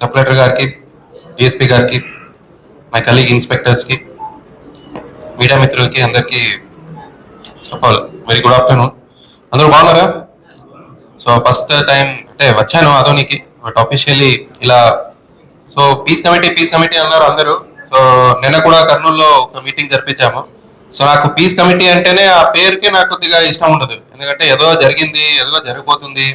Sub గారికి DSP గారికి my colleague ఇన్స్పెక్టర్స్కి media మిత్రులకి అందరికీ చెప్పాలి వెరీ గుడ్ ఆఫ్టర్నూన్ అందరూ బాగున్నారా? సో ఫస్ట్ టైం అంటే వచ్చాను అదోనికి బట్ అఫీషియలీ ఇలా so peace committee peace committee అన్నారు అందరూ. సో నిన్న కూడా కర్నూలులో ఒక మీటింగ్ జరిపించాము. సో నాకు పీస్ కమిటీ అంటేనే ఆ పేరుకే నాకు కొద్దిగా ఇష్టం ఉండదు. ఎందుకంటే ఏదో జరిగింది ఏదో జరిగిపోతుంది.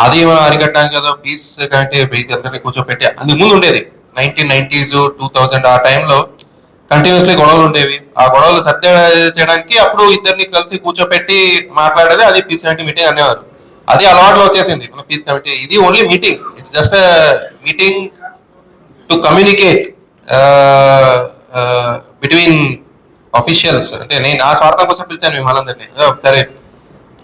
అది మనం అరికట్టడానికి పీస్ కమిటీ పీస్ అందరినీ కూర్చోపెట్టి. అందుకు ముందు ఉండేది. నైన్టీన్ నైన్టీస్ టూ థౌజండ్ ఆ టైంలో కంటిన్యూస్లీ గొడవలు ఉండేవి. ఆ గొడవలు సత్య చేయడానికి అప్పుడు ఇద్దరిని కలిసి కూర్చోపెట్టి మాట్లాడేది అది పీస్ కమిటీ మీటింగ్ అనేవారు. అది అలవాటులో వచ్చేసింది. మన పీస్ కమిటీ ఇది only meeting it's just meeting to communicate between officials అంటే నేను నా స్వార్థం కోసం పిలిచాను మిమ్మల్ని అందరినీ. సరే.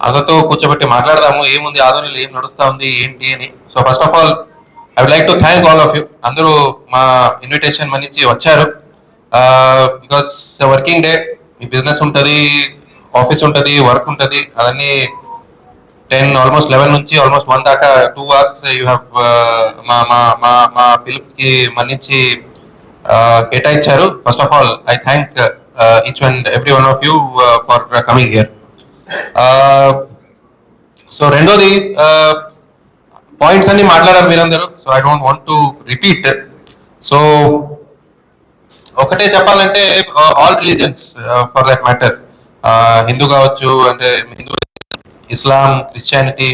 అందరితో కూర్చోబెట్టి మాట్లాడదాము. ఏముంది? ఆధునిలో ఏం నడుస్తా ఉంది? ఏంటి అని. So first of all I would like to thank all of you అందరూ మా ఇన్విటేషన్ మన్నించి వచ్చారు. బికాస్ వర్కింగ్ డే మీ బిజినెస్ ఉంటుంది ఆఫీస్ ఉంటుంది వర్క్ ఉంటుంది. అవన్నీ టెన్ ఆల్మోస్ట్ లెవెన్ నుంచి ఆల్మోస్ట్ వన్ దాకా టూ అవర్స్ యూ హ్యావ్ మా మా మా మా పిలుపుకి మన్నించి కేటాయించారు. First of all I thank each and every one of you for coming here so రెండోది పాయింట్స్ అన్ని మాట్లాడారు మీరందరూ. So I don't want to repeat so ఒకటే చెప్పాలంటే all religions for that matter Hindu కావచ్చు అంటే హిందూ ఇస్లాం క్రిస్టియానిటీ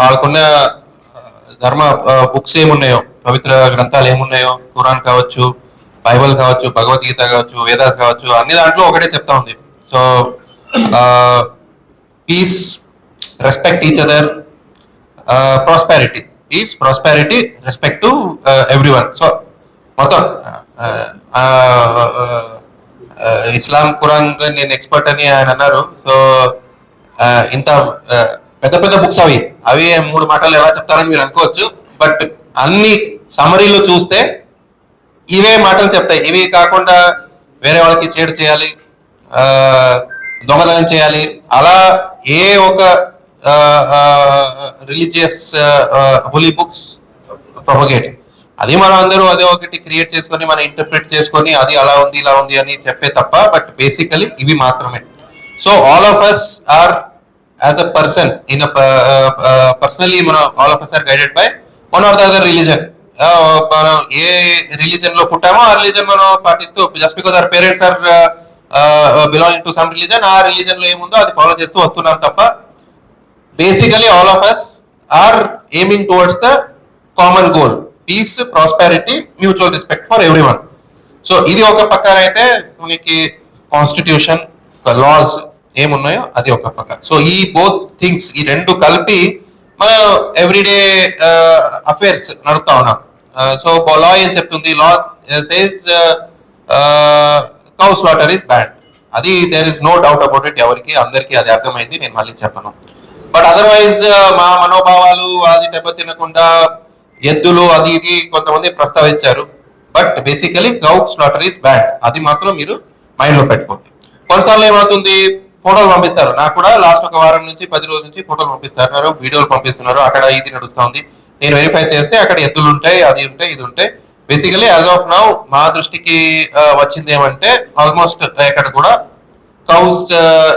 వాళ్ళకున్న ధర్మ బుక్స్ ఏమున్నాయో పవిత్ర గ్రంథాలు ఏమున్నాయో ఖురాన్ కావచ్చు బైబల్ కావచ్చు భగవద్గీత కావచ్చు వేదాస్ కావచ్చు అన్ని దాంట్లో ఒకటే చెప్తా ఉంది. So peace respect each other prosperity peace prosperity respect to every one so మొత్తం uh, uh, uh, Islam Quran నేను ఎక్స్పర్ట్ అని ఆయన అన్నారు. సో ఇంత పెద్ద పెద్ద బుక్స్ అవి. అవి మూడు మాటలు ఎలా చెప్తారని మీరు అనుకోవచ్చు. బట్ అన్ని సమరీలు చూస్తే ఇవే మాటలు చెప్తాయి. ఇవి కాకుండా వేరే వాళ్ళకి చేడు చేయాలి. దొంగతనం చేయాలి. అలా ఏ ఒక రిలీజియస్ హోలీ బుక్స్ ప్రొపగేట్. అది మనం అందరూ అదే ఒకటి క్రియేట్ చేసుకొని మనం ఇంటర్ప్రిట్ చేసుకొని అది అలా ఉంది ఇలా ఉంది అని చెప్పే తప్ప బట్ బేసికలీ ఇవి మాత్రమే. So all of us are as a person in personally మనం all of us are guided by one or the other religion మనం ఏ రిలీజన్లో పుట్టామో ఆ రిలీజన్ మనం పాటిస్తూ just because our parents are belong to some religion ఆ రిలీజన్లో ఏముందో అది ఫాలో చేస్తూ వస్తున్నాం తప్ప basically all of us are aiming towards the common goal peace prosperity mutual respect for every one so ఇది ఒక పక్కన అయితే మనకి కాన్స్టిట్యూషన్ లాస్ ఏమున్నాయో అది ఒక పక్క. సో ఈ బోత్ థింగ్స్ ఈ రెండు కలిపి మన ఎవ్రీడే అఫేర్స్ నడుపుతా ఉన్నాం. సో లా ఏం చెప్తుంది? Law says uh, cow slaughter is bad అది there is no doubt about it ఎవరికి అందరికీ అది అర్థమైంది నేను మళ్ళీ చెప్పను. బట్ అదర్వైజ్ మా మనోభావాలు అది దెబ్బతినకుండా ఎద్దులు అది ఇది కొంతమంది ప్రస్తావించారు. But basically gau slaughter is bad అది మాత్రం మీరు మైండ్లో పెట్టుకోండి. కొన్నిసార్లు ఏమవుతుంది ఫోటోలు పంపిస్తారు. నాకు కూడా లాస్ట్ ఒక వారం నుంచి పది రోజుల నుంచి ఫోటోలు పంపిస్తున్నారు వీడియోలు పంపిస్తున్నారు. అక్కడ ఇది నడుస్తుంది. నేను వెరిఫై చేస్తే అక్కడ ఎద్దులు ఉంటాయి అది ఉంటాయి ఇది ఉంటాయి. బేసికలీ యాజ్ ఆఫ్ నౌ మా దృష్టికి వచ్చింది ఏమంటే ఆల్మోస్ట్ ఎక్కడ కూడా కౌస్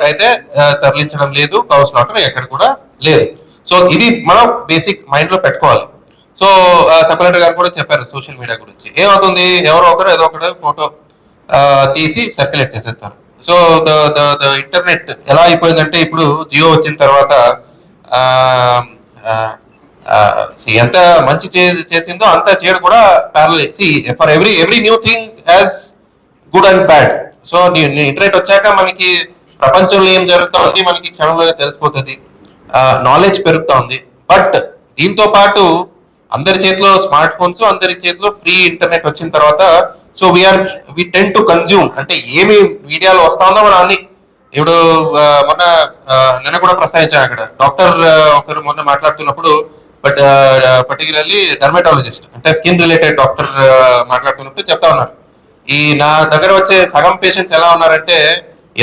అయితే తరలించడం లేదు. కౌస్ నాటం ఎక్కడ కూడా లేదు. సో ఇది మనం బేసిక్ మైండ్లో పెట్టుకోవాలి. సో సెపరేటర్ గారు కూడా చెప్పారు సోషల్ మీడియా గురించి. ఏమవుతుంది? ఎవరో ఒకరు ఏదో ఒకరు ఫోటో తీసి సర్క్యులేట్ చేసేస్తారు. So the the the internet ఎలా అయిపోయిందంటే ఇప్పుడు జియో వచ్చిన తర్వాత ఎంత మంచి చే- చేసిందో అంత చేయడం కూడా parallel see for every every new thing as good and bad so internet వచ్చాక మనకి ప్రపంచంలో ఏం జరుగుతుంది మనకి క్షణంలో తెలిసిపోతుంది. నాలెడ్జ్ పెరుగుతా ఉంది బట్ దీంతో పాటు అందరి చేతిలో స్మార్ట్ ఫోన్స్ అందరి చేతిలో ఫ్రీ ఇంటర్నెట్ వచ్చిన తర్వాత so we are we tend to consume అంటే ఏమి మీడియాలో వస్తా ఉందో మనం అన్ని. ఇప్పుడు మొన్న నిన్న కూడా ప్రస్తావించాను అక్కడ. డాక్టర్ ఒకరు మొన్న మాట్లాడుతున్నప్పుడు బట్ పర్టికులర్లీ డర్మటాలజిస్ట్ అంటే స్కిన్ రిలేటెడ్ డాక్టర్ మాట్లాడుతున్నప్పుడు చెప్తా ఉన్నారు. ఈ నా దగ్గర వచ్చే సగం పేషెంట్స్ ఎలా ఉన్నారంటే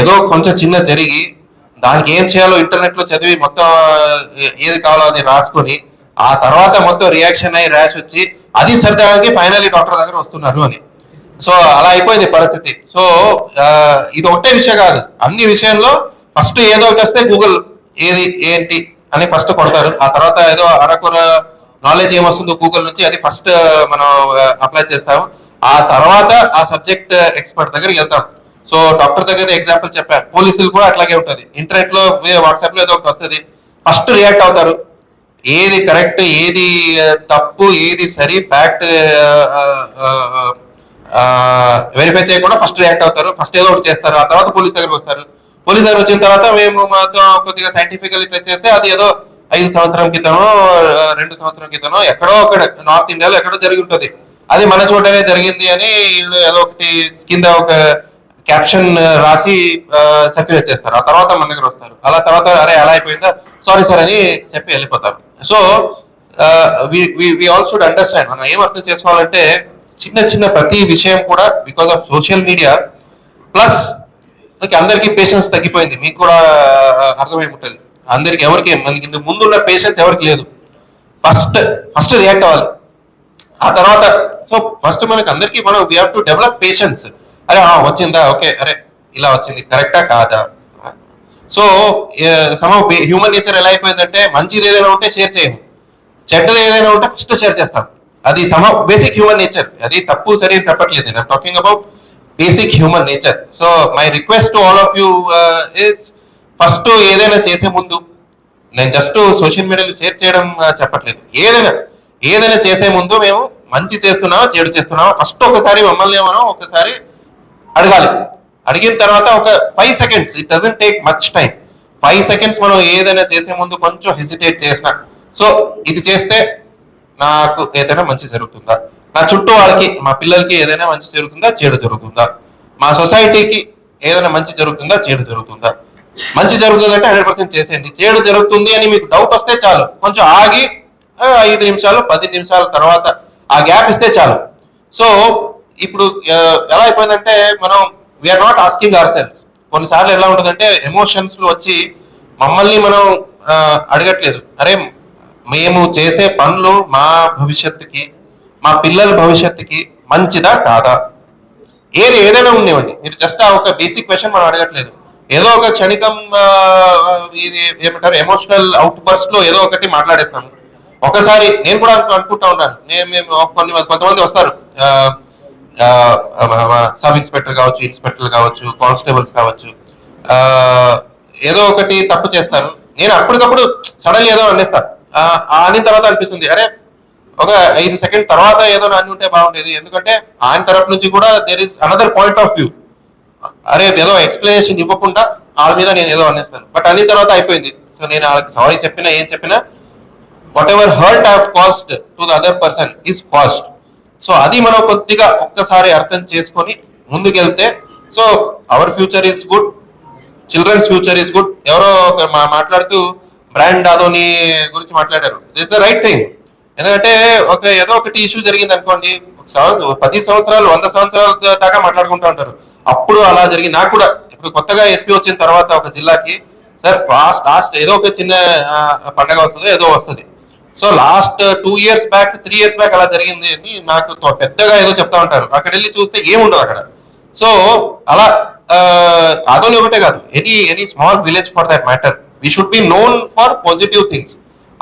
ఏదో కొంచెం చిన్న జరిగి దానికి ఏం చేయాలో ఇంటర్నెట్లో చదివి మొత్తం ఏది కావాలో అది రాసుకొని ఆ తర్వాత మొత్తం రియాక్షన్ అయ్యి ర్యాష్ వచ్చి అది సరిదానికి ఫైనల్లీ డాక్టర్ దగ్గర వస్తున్నారు అని. సో అలా అయిపోయింది పరిస్థితి. సో ఇది ఒకటే విషయం కాదు. అన్ని విషయంలో ఫస్ట్ ఏదో ఒకటి వస్తే గూగుల్ ఏది ఏంటి అని ఫస్ట్ కొడతారు. ఆ తర్వాత ఏదో అరకొర నాలెడ్జ్ ఏమొస్తుందో గూగుల్ నుంచి అది ఫస్ట్ మనం అప్లై చేస్తాము. ఆ తర్వాత ఆ సబ్జెక్ట్ ఎక్స్పర్ట్ దగ్గరికి వెళ్తాం. సో డాక్టర్ దగ్గర ఎగ్జాంపుల్ చెప్పారు. పోలీసులు కూడా అట్లాగే ఉంటుంది. ఇంటర్నెట్లో వాట్సాప్లో ఏదో ఒకటి వస్తుంది. ఫస్ట్ రియాక్ట్ అవుతారు. ఏది కరెక్ట్ ఏది తప్పు ఏది సరి ఫ్యాక్ట్ వెరిఫై చేయకుండా ఫస్ట్ రియాక్ట్ అవుతారు. ఫస్ట్ ఏదో ఒకటి చేస్తారు. ఆ తర్వాత పోలీస్ దగ్గరకు వస్తారు. పోలీస్ దగ్గర వచ్చిన తర్వాత మేము మాతో కొద్దిగా సైంటిఫికల్ ఇట్లా చేస్తే అది ఏదో ఐదు సంవత్సరం క్రితమో రెండు సంవత్సరం క్రితమో ఎక్కడో అక్కడ నార్త్ ఇండియాలో ఎక్కడో జరిగి ఉంటుంది. అది మన చోటనే జరిగింది అని వీళ్ళు ఏదో ఒకటి కింద ఒక క్యాప్షన్ రాసి సర్క్యులేట్ చేస్తారు. ఆ తర్వాత మన దగ్గర వస్తారు. అలా తర్వాత అరే అలా అయిపోయిందా? సారీ సార్ అని చెప్పి వెళ్ళిపోతారు. సో వి ఆల్సో అండర్స్టాండ్ మనం ఏం అర్థం చేసుకోవాలంటే చిన్న చిన్న ప్రతి విషయం కూడా because of social media plus okay అందరికీ పేషెన్స్ తగ్గిపోయింది. మీకు కూడా అర్థమై ఉంటుంది అందరికి ఎవరికి? మనకి ఇంత ముందున్న పేషెన్స్ ఎవరికి లేదు. ఫస్ట్ ఫస్ట్ రియాక్ట్ అవ్వాలి. ఆ తర్వాత సో ఫస్ట్ మనకి అందరికి మనం we have to develop patience అరే ఆ, వచ్చిందా? ఓకే. అరే ఇలా వచ్చింది. కరెక్టా కాదా? సో సమ హ్యూమన్ నేచర్ ఎలా అయిపోయిందంటే మంచిది ఏదైనా ఉంటే షేర్ చేయము. చెడ్డది ఏదైనా ఉంటే ఫస్ట్ షేర్ చేస్తాం. అది సమ బేసిక్ హ్యూమన్ నేచర్ అది తప్పు సరి చెప్పట్లేదు. నేను talking about basic human nature so my request to all of you is first ఏదైనా చేసే ముందు నేను జస్ట్ సోషల్ మీడియాలో షేర్ చేయడం uh, చెప్పట్లేదు. ఏదైనా ఏదైనా చేసే ముందు మేము మంచి చేస్తున్నామా చెడు చేస్తున్నామా ఫస్ట్ ఒకసారి మమ్మల్ని మనం ఒకసారి అడగాలి. అడిగిన తర్వాత ఒక five seconds it doesn't take much time five seconds మనం ఏదైనా చేసే ముందు కొంచెం హెసిటేట్ చేసిన. సో ఇది చేస్తే నాకు ఏదైనా మంచి జరుగుతుందా? నా చుట్టూ వాళ్ళకి మా పిల్లలకి ఏదైనా మంచి జరుగుతుందా చెడు జరుగుతుందా? మా సొసైటీకి ఏదైనా మంచి జరుగుతుందా చెడు జరుగుతుందా? మంచి జరుగుతుందంటే హండ్రెడ్ పర్సెంట్ చేసేయండి. చెడు జరుగుతుంది అని మీకు డౌట్ వస్తే చాలు. కొంచెం ఆగి ఐదు నిమిషాలు పది నిమిషాల తర్వాత ఆ గ్యాప్ ఇస్తే చాలు. సో ఇప్పుడు ఎలా అయిపోయిందంటే మనం we are not asking ourselves కొన్నిసార్లు ఎలా ఉంటుందంటే ఎమోషన్స్ వచ్చి మమ్మల్ని మనం అడగట్లేదు. అరే మేము చేసే పనులు మా భవిష్యత్తుకి మా పిల్లల భవిష్యత్తుకి మంచిదా కాదా? ఏది ఏదైనా ఉండేవండి. మీరు జస్ట్ ఆ ఒక బేసిక్ క్వశ్చన్ మనం అడగట్లేదు. ఏదో ఒక క్షణికం ఇది ఏమంటారు ఎమోషనల్ అవుట్ బర్స్ట్లో ఏదో ఒకటి మాట్లాడేస్తాను. ఒకసారి నేను కూడా అనుకు- అనుకుంటా ఉన్నాను. నేను మేము కొన్ని కొంతమంది వస్తారు. సబ్ ఇన్స్పెక్టర్ కావచ్చు ఇన్స్పెక్టర్ కావచ్చు కానిస్టేబుల్స్ కావచ్చు. ఆ, ఏదో ఒకటి తప్పు చేస్తారు. నేను అప్పటికప్పుడు సడన్ ఏదో అనేస్తాను ఆ, అనిన తర్వాత అనిపిస్తుంది. అరే ఒక ఐదు సెకండ్ తర్వాత ఏదో నన్ను ఉంటే బాగుండేది. ఎందుకంటే ఆయన తరపు నుంచి కూడా there is another point of view అరే ఏదో ఎక్స్ప్లెనేషన్ ఇవ్వకుండా వాళ్ళ మీద నేను ఏదో అనేస్తాను. బట్ అన్ని తర్వాత అయిపోయింది. సో నేను వాళ్ళకి సారీ చెప్పినా ఏం చెప్పినా whatever hurt have caused to the other person is caused so అది మనం కొద్దిగా ఒక్కసారి అర్థం చేసుకొని ముందుకెళ్తే so our future is good children's future is good ఎవరో మాట్లాడుతూ బ్రాండ్ అదోని గురించి మాట్లాడారు. ఇట్స్ ద రైట్ థింగ్ ఎందుకంటే ఒక ఏదో ఒకటి ఇష్యూ జరిగింది అనుకోండి ఒక పది సంవత్సరాలు వంద సంవత్సరాల దాకా మాట్లాడుకుంటూ ఉంటారు. అప్పుడు అలా జరిగింది. నాకు కూడా ఇప్పుడు కొత్తగా ఎస్పీ వచ్చిన తర్వాత ఒక జిల్లాకి సార్ లాస్ట్ లాస్ట్ ఏదో ఒక చిన్న పండగ వస్తుంది ఏదో వస్తుంది. So last two years back three years back అలా జరిగింది అని నాకు పెద్దగా ఏదో చెప్తా ఉంటారు. అక్కడ వెళ్ళి చూస్తే ఏముండదు అక్కడ. సో అలా అదోని ఒకటే కాదు. Any any small village for that matter we should be known for positive things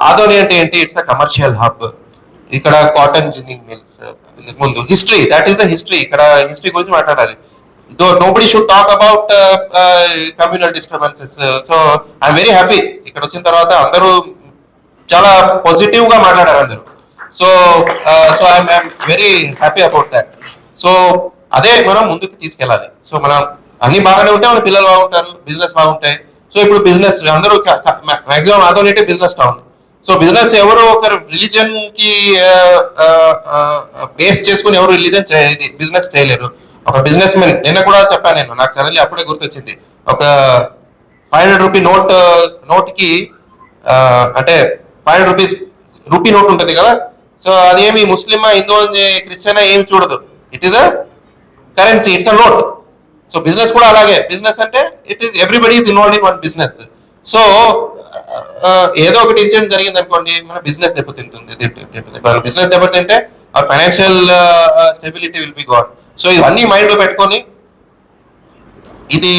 Adoni అంటే ఏంటి? ఇట్స్ అ కమర్షియల్ హబ్ ఇక్కడ కాటన్ జిన్నింగ్ మిల్స్ ముందు. History that is the history ఇక్కడ హిస్టరీ గురించి మాట్లాడాలి. Though nobody should talk about communal disturbances so I'm very happy ఇక్కడ వచ్చిన తర్వాత అందరూ చాలా పాజిటివ్గా మాట్లాడారు అందరూ. So so I'm very happy about that so అదే మనం ముందుకు తీసుకెళ్ళాలి. సో మనం అన్ని బాగానే ఉంటే మన పిల్లలు బాగుంటారు బిజినెస్ బాగుంటాయి. సో ఇప్పుడు బిజినెస్ అందరూ మాక్సిమం ఆదోనైతే బిజినెస్ టౌన్ సో బిజినెస్ ఎవరు ఒక రిలీజన్కి బేస్ చేసుకుని ఎవరు రిలీజన్ బిజినెస్ చేయలేరు. ఒక బిజినెస్ మెన్ నిన్న కూడా చెప్పాను నేను నాకు సడన్లీ అప్పుడే గుర్తొచ్చింది. ఒక ఫైవ్ హండ్రెడ్ రూపీ నోట్ నోట్కి అంటే five hundred rupees rupee note ఉంటుంది కదా? సో అదేమి ముస్లిమా హిందూ అని క్రిస్టియన్ ఏం చూడదు. It is a currency it's a note so business కూడా అలాగే. బిజినెస్ అంటే it is everybody is involve in one business so ఏదో ఒకటి ఇన్సిడెంట్ జరిగింది అనుకోండి మన బిజినెస్ దెబ్బతింటుంది బిజినెస్ దెబ్బతింటే our financial stability will be god so ఇవన్నీ మైండ్లో పెట్టుకొని ఇది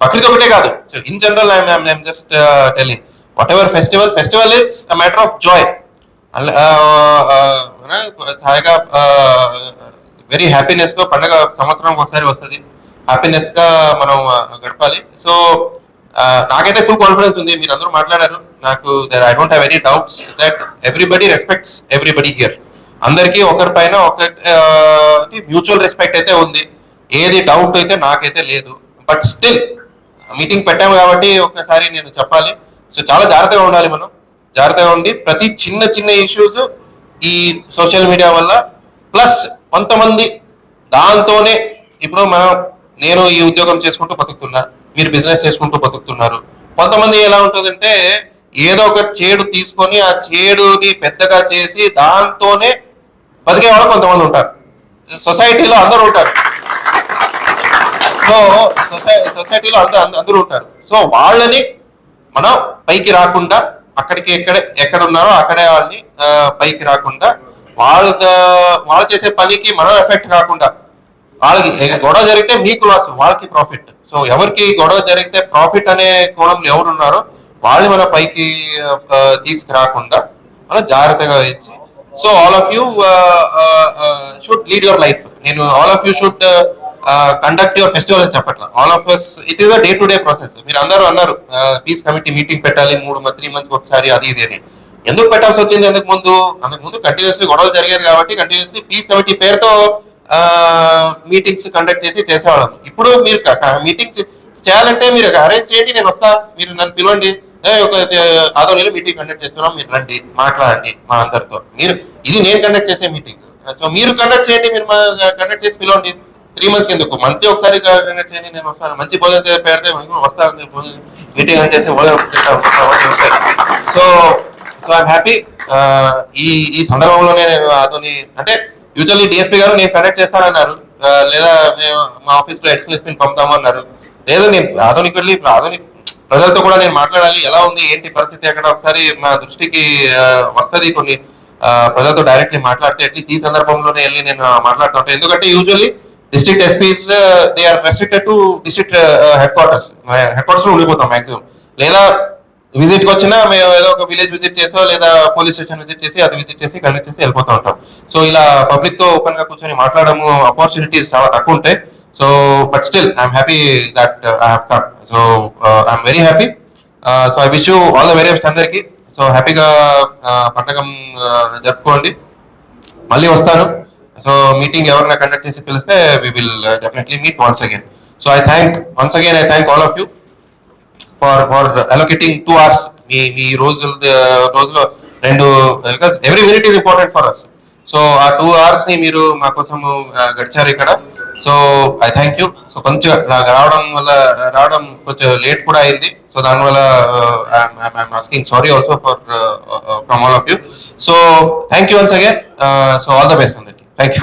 ప్రకృతి ఒకటే కాదు. So in general I'm just telling whatever festival festival is a matter of joy హాయిగా వెరీ హ్యాపీనెస్గా పండగ సంవత్సరం ఒకసారి వస్తుంది. హ్యాపీనెస్గా మనం గడపాలి. సో నాకైతే ఫుల్ కాన్ఫిడెన్స్ ఉంది. మీరు అందరూ మాట్లాడారు. నాకు I don't have any doubts that everybody respects everybody here అందరికీ ఒకరి పైన ఒకటి మ్యూచువల్ రెస్పెక్ట్ అయితే ఉంది. ఏది డౌట్ అయితే నాకైతే లేదు. బట్ స్టిల్ మీటింగ్ పెట్టాము కాబట్టి ఒకసారి నేను చెప్పాలి. సో చాలా జాగ్రత్తగా ఉండాలి మనం. జాగ్రత్తగా ఉండి ప్రతి చిన్న చిన్న ఇష్యూస్ ఈ సోషల్ మీడియా వల్ల ప్లస్ కొంతమంది దాంతోనే ఇప్పుడు మనం నేను ఈ ఉద్యోగం చేసుకుంటూ బతుకుతున్నా. మీరు బిజినెస్ చేసుకుంటూ బతుకుతున్నారు. కొంతమంది ఎలా ఉంటుందంటే ఏదో ఒక చేడు తీసుకొని ఆ చేడుని పెద్దగా చేసి దాంతోనే బతికే వాళ్ళు కొంతమంది ఉంటారు. సొసైటీలో అందరూ ఉంటారు. సో సొసై- సొసైటీలో అందరూ అందరూ ఉంటారు. సో వాళ్ళని మనం పైకి రాకుండా అక్కడికి ఎక్కడ ఎక్కడ ఉన్నారో అక్కడే వాళ్ళని పైకి రాకుండా వాళ్ళ వాళ్ళు చేసే పనికి మనం ఎఫెక్ట్ కాకుండా వాళ్ళకి గొడవ జరిగితే మీకు లాస్ వాళ్ళకి ప్రాఫిట్ సో ఎవరికి గొడవ జరిగితే ప్రాఫిట్ అనే కోణంలో ఎవరున్నారో వాళ్ళు మన పైకి తీసుకురాకుండా మనం జాగ్రత్తగా ఇచ్చి so all of you should lead your life నేను all of you should conduct your festival అని చెప్పట్లా. All of us it is a day to day process మీరు అందరూ అన్నారు పీస్ కమిటీ మీటింగ్ పెట్టాలి మూడు త్రీ మంత్స్ ఒకసారి అది ఇది అని. ఎందుకు పెట్టాల్సి వచ్చింది? అందుకు ముందు అందుకు ముందు కంటిన్యూస్లీ గొడవలు జరిగేది కాబట్టి కంటిన్యూస్లీ పీస్ కమిటీ పేరుతో మీటింగ్స్ కండక్ట్ చేసి చేసేవాళ్ళం. ఇప్పుడు మీరు మీటింగ్స్ చేయాలంటే మీరు అరేంజ్ చేయండి నేను వస్తా మీరు నన్ను పిలవండి. ఒక ఒక ఆదోనిలో మీటింగ్ కండక్ట్ చేస్తున్నాం మీరు రండి మాట్లాడండి మా అందరితో. మీరు ఇది నేను కండక్ట్ చేసే మీటింగ్ సో మీరు కండక్ట్ చేయండి మీరు కండక్ట్ చేసి పిలవండి. త్రీ మంత్స్ ఎందుకు? మంత్లీ ఒకసారి కండక్ట్ చేయండి నేను వస్తాను మంచి భోజనం పెడితే వస్తాను మీటింగ్ చేసి సో సో ఐమ్ హ్యాపీ ఈ ఈ సందర్భంలోనే నేను అతని అంటే యూజువల్లీ డిఎస్పీ గారు నేను కనెక్ట్ చేస్తానన్నారు. లేదా మేము మా ఆఫీస్లో ఎక్స్ప్రెస్ పంపుతాము అన్నారు లేదు నేను ఆధునిక వెళ్ళి ఆధునిక ప్రజలతో కూడా నేను మాట్లాడాలి. ఎలా ఉంది ఏంటి పరిస్థితి అక్కడ? ఒకసారి మా దృష్టికి వస్తుంది వస్తది కొన్ని ప్రజలతో డైరెక్ట్లీ మాట్లాడితే అట్లీస్ట్ ఈ సందర్భంలోనే వెళ్ళి నేను మాట్లాడుతుంటాను ఎందుకంటే usually district SPs they are restricted to district headquarters head క్వార్టర్స్లో ఉండిపోతాం మాక్సిమం లేదా విజిట్కి వచ్చినా మేము ఏదో ఒక విలేజ్ విజిట్ చేసో లేదా పోలీస్ స్టేషన్ విజిట్ చేసి అది విజిట్ చేసి కండక్ట్ చేసి వెళ్ళిపోతూ ఉంటాం. సో ఇలా పబ్లిక్తో ఓపెన్గా కూర్చొని మాట్లాడము ఆపర్చునిటీస్ చాలా తక్కువ ఉంటాయి. So but still I'm happy that I have come so I'm very happy so I wish you all the very best అందరికి. సో హ్యాపీగా పండగం uh, జరుపుకోండి. మళ్ళీ వస్తాను. సో మీటింగ్ ఎవరైనా కండక్ట్ చేసి పిలిస్తే we will definitely meet once again so I thank once again I thank all of you for for allocating two hours మీ మీ రోజు రోజులో రెండు because every minute is important for us so ఆ two అవర్స్ని మీరు మా కోసం గడిచారు ఇక్కడ. So I thank you so కొంచెం నాకు రావడం వల్ల రావడం కొంచెం లేట్ కూడా అయింది. సో దానివల్ల I'm asking sorry also for from all of you so thank you once again so all the best అందరికి. Thank you